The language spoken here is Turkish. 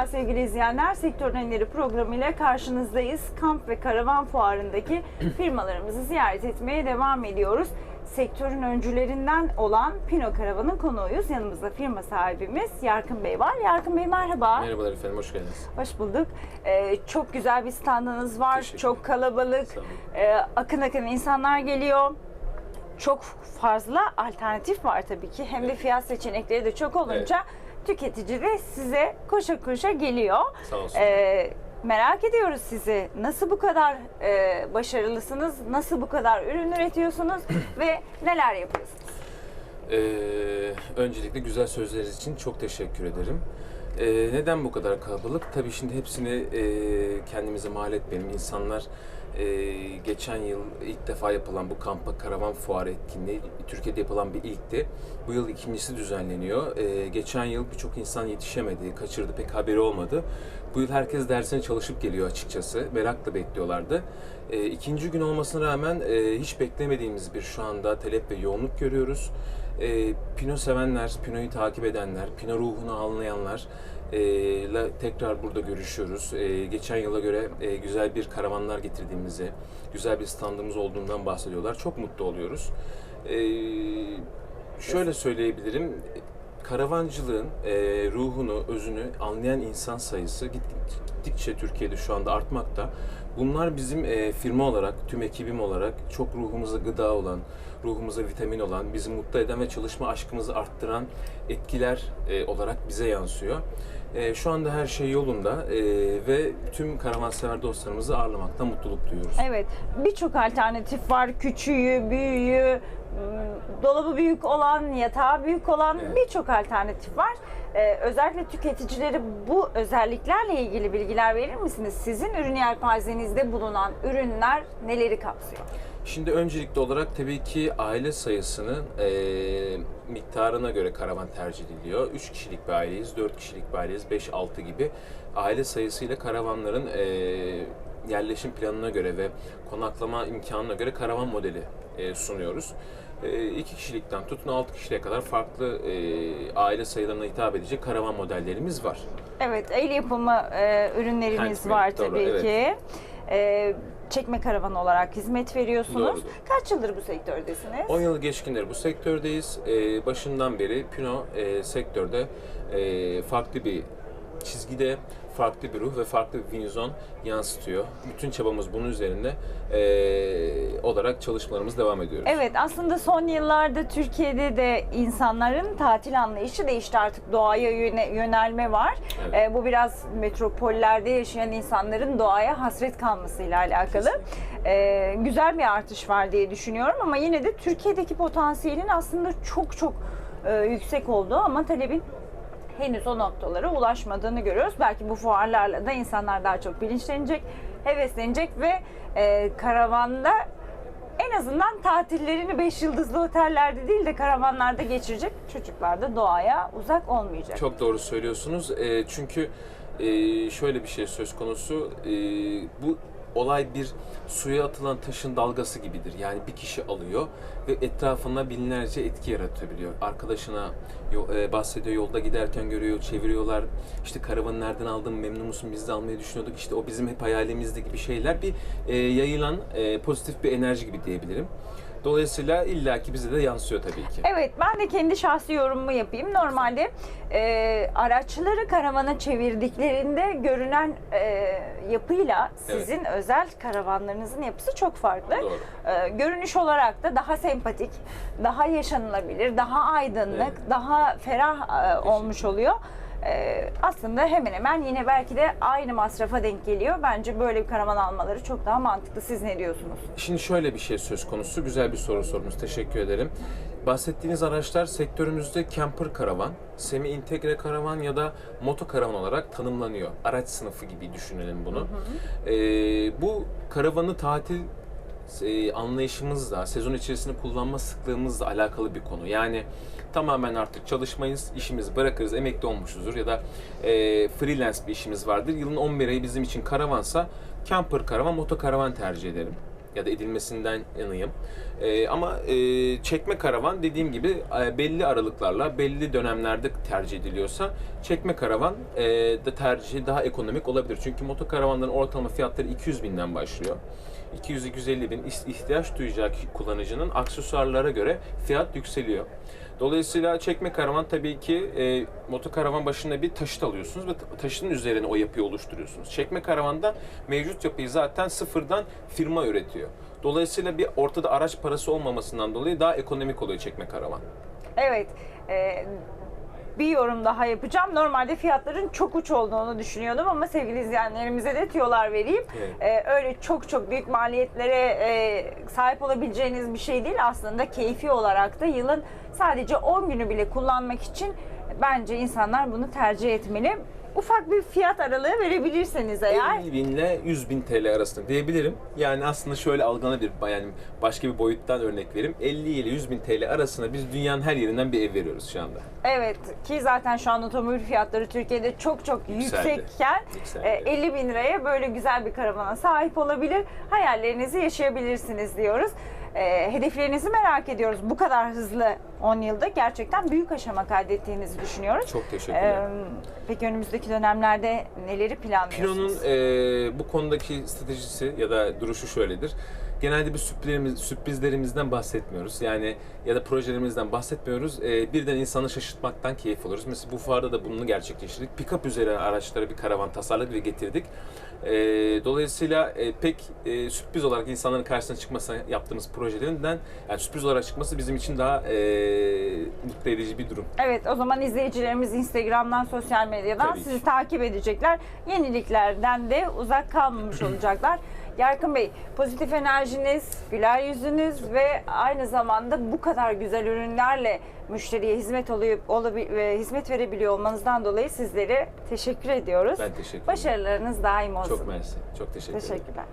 Merhaba sevgili izleyenler. Sektör Öneri programı ile karşınızdayız. Kamp ve karavan fuarındaki firmalarımızı ziyaret etmeye devam ediyoruz. Sektörün öncülerinden olan Pino Karavan'ın konuğuyuz. Yanımızda firma sahibimiz Yarkın Bey var. Yarkın Bey merhaba. Merhabalar efendim, hoş geldiniz. Hoş bulduk. Ee, çok güzel bir standınız var. Teşekkür Çok kalabalık. Sağ olun. Ee, akın akın insanlar geliyor. Çok fazla alternatif var tabii ki. Hem de fiyat seçenekleri de çok olunca tüketici de size koşa koşa geliyor. Sağ olsun. Ee, merak ediyoruz sizi. Nasıl bu kadar e, başarılısınız? Nasıl bu kadar ürün üretiyorsunuz? ve neler yapıyorsunuz? Ee, öncelikle güzel sözleriniz için çok teşekkür ederim. Ee, neden bu kadar kalabalık? Tabii şimdi hepsini e, kendimize mal etmeyelim. İnsanlar e, geçen yıl ilk defa yapılan bu kampa karavan fuarı etkinliği Türkiye'de yapılan bir ilkti. Bu yıl ikincisi düzenleniyor. Ee, geçen yıl birçok insan yetişemedi, kaçırdı, pek haberi olmadı. Bu yıl herkes dersine çalışıp geliyor açıkçası. Merakla bekliyorlardı. E, ikinci gün olmasına rağmen e, hiç beklemediğimiz bir şu anda talep ve yoğunluk görüyoruz. E, Pino sevenler, Pino'yu takip edenler, Pino ruhunu anlayanlar e, ile tekrar burada görüşüyoruz. E, geçen yıla göre e, güzel bir karavanlar getirdiğimizi, güzel bir standımız olduğundan bahsediyorlar. Çok mutlu oluyoruz. E, şöyle söyleyebilirim. Karavancılığın e, ruhunu, özünü anlayan insan sayısı gittik- gittikçe Türkiye'de şu anda artmakta. Bunlar bizim e, firma olarak, tüm ekibim olarak çok ruhumuza gıda olan, ruhumuza vitamin olan, bizi mutlu eden ve çalışma aşkımızı arttıran etkiler e, olarak bize yansıyor. E, şu anda her şey yolunda e, ve tüm karavansever dostlarımızı ağırlamaktan mutluluk duyuyoruz. Evet, birçok alternatif var. Küçüğü, büyüğü, ım, dolabı büyük olan, yatağı büyük olan Evet. birçok alternatif var. Ee, özellikle tüketicilere bu özelliklerle ilgili bilgiler verir misiniz? Sizin ürün yelpazenizde bulunan ürünler neleri kapsıyor? Şimdi öncelikli olarak tabii ki aile sayısının eee, miktarına göre karavan tercih ediliyor. 3 kişilik bir aileyiz, 4 kişilik bir aileyiz, 5-6 gibi. Aile sayısıyla karavanların eee, yerleşim planına göre ve konaklama imkanına göre karavan modeli eee, sunuyoruz. 2 kişilikten tutun 6 kişiye kadar farklı eee, aile sayılarına hitap edecek karavan modellerimiz var. Evet, el yapımı e, ürünleriniz Handmade, var doğru, tabii evet. ki. E, çekme karavan olarak hizmet veriyorsunuz. Doğrudur. Kaç yıldır bu sektördesiniz? 10 yıl geçkindir bu sektördeyiz. Ee, başından beri Pino e, sektörde e, farklı bir çizgide, farklı bir ruh ve farklı bir vizyon yansıtıyor. Bütün çabamız bunun üzerinde e, olarak çalışmalarımız devam ediyoruz. Evet aslında son yıllarda Türkiye'de de insanların tatil anlayışı değişti artık doğaya yöne- yönelme var. Evet. Ee, bu biraz metropollerde yaşayan insanların doğaya hasret kalmasıyla alakalı. Ee, güzel bir artış var diye düşünüyorum ama yine de Türkiye'deki potansiyelin aslında çok çok e, yüksek olduğu ama talebin henüz o noktalara ulaşmadığını görüyoruz. Belki bu fuarlarla da insanlar daha çok bilinçlenecek, heveslenecek ve e, karavanda en azından tatillerini 5 yıldızlı otellerde değil de karavanlarda geçirecek. Çocuklar da doğaya uzak olmayacak. Çok doğru söylüyorsunuz. E, çünkü e, şöyle bir şey söz konusu. E, bu olay bir suya atılan taşın dalgası gibidir. Yani bir kişi alıyor ve etrafına binlerce etki yaratabiliyor. Arkadaşına e, bahsediyor, yolda giderken görüyor, çeviriyorlar. İşte karavanı nereden aldın, memnun musun, biz de almayı düşünüyorduk. İşte o bizim hep hayalimizdi gibi şeyler. Bir e, yayılan e, pozitif bir enerji gibi diyebilirim. Dolayısıyla illaki bize de yansıyor tabii ki. Evet ben de kendi şahsi yorumumu yapayım. Normalde e, araçları karavana çevirdiklerinde görünen e, yapıyla sizin özel karavanlarınızın yapısı çok farklı. Doğru. E, görünüş olarak da daha sempatik, daha yaşanılabilir, daha aydınlık, Evet. daha ferah e, olmuş oluyor. E, aslında hemen hemen yine belki de aynı masrafa denk geliyor. Bence böyle bir karavan almaları çok daha mantıklı. Siz ne diyorsunuz? Şimdi şöyle bir şey söz konusu. Güzel bir soru sorunuz. Teşekkür ederim. Bahsettiğiniz araçlar sektörümüzde camper karavan, semi entegre karavan ya da moto karavan olarak tanımlanıyor. Araç sınıfı gibi düşünelim bunu. Ee, bu karavanı tatil anlayışımızla, sezon içerisinde kullanma sıklığımızla alakalı bir konu. Yani tamamen artık çalışmayız, işimizi bırakırız, emekli olmuşuzdur ya da e, freelance bir işimiz vardır. Yılın 11 ayı bizim için karavansa camper karavan, moto karavan tercih ederim. ya da edilmesinden yanıyım. E, ama e, çekme karavan dediğim gibi e, belli aralıklarla, belli dönemlerde tercih ediliyorsa çekme karavan e, da tercihi daha ekonomik olabilir. Çünkü motokaravanların ortalama fiyatları 200 binden başlıyor. 200-250 bin ihtiyaç duyacak kullanıcının aksesuarlara göre fiyat yükseliyor. Dolayısıyla çekme karavan tabii ki e, motokaravan başına bir taşıt alıyorsunuz ve ta- taşıtın üzerine o yapıyı oluşturuyorsunuz. Çekme karavanda mevcut yapıyı zaten sıfırdan firma üretiyor. Dolayısıyla bir ortada araç parası olmamasından dolayı daha ekonomik oluyor çekme karavan. Evet. e, bir yorum daha yapacağım. Normalde fiyatların çok uç olduğunu düşünüyordum ama sevgili izleyenlerimize de tüyolar vereyim. Evet. E, öyle çok çok büyük maliyetlere e, sahip olabileceğiniz bir şey değil. Aslında keyfi olarak da yılın sadece 10 günü bile kullanmak için bence insanlar bunu tercih etmeli. Ufak bir fiyat aralığı verebilirseniz eğer. 50 bin ile 100 bin TL arasında diyebilirim. Yani aslında şöyle algılanabilir. Yani başka bir boyuttan örnek vereyim. 50 ile 100 bin TL arasında biz dünyanın her yerinden bir ev veriyoruz şu anda. Evet ki zaten şu an otomobil fiyatları Türkiye'de çok çok Yükseldi. yüksekken Yükseldi. e, 50 bin liraya böyle güzel bir karavana sahip olabilir. Hayallerinizi yaşayabilirsiniz diyoruz. E, hedeflerinizi merak ediyoruz. Bu kadar hızlı 10 yılda gerçekten büyük aşama kaydettiğinizi düşünüyoruz. Çok teşekkürler. E, peki önümüzdeki dönemlerde neleri planlıyorsunuz? Pino'nun e, bu konudaki stratejisi ya da duruşu şöyledir. Genelde bir sürprizlerimiz, sürprizlerimizden bahsetmiyoruz. Yani ya da projelerimizden bahsetmiyoruz. E, birden insanı şaşırtmaktan keyif alıyoruz. Mesela bu fuarda da bunu gerçekleştirdik. Pick-up üzerine araçlara bir karavan tasarladık ve getirdik. E, dolayısıyla e, pek e, sürpriz olarak insanların karşısına çıkmasına yaptığımız projelerinden yani sürpriz olarak çıkması bizim için daha e, mutlu edici bir durum. Evet o zaman izleyicilerimiz Instagram'dan, sosyal medyadan Tabii ki. sizi takip edecekler. Yeniliklerden de uzak kalmamış olacaklar. Yarkın Bey, pozitif enerjiniz, güler yüzünüz ve aynı zamanda bu kadar güzel ürünlerle müşteriye hizmet oluyor, olabi- ve hizmet verebiliyor olmanızdan dolayı sizlere teşekkür ediyoruz. Ben teşekkür ederim. Başarılarınız daim olsun. Çok mersi. Çok teşekkür ederim. Teşekkürler.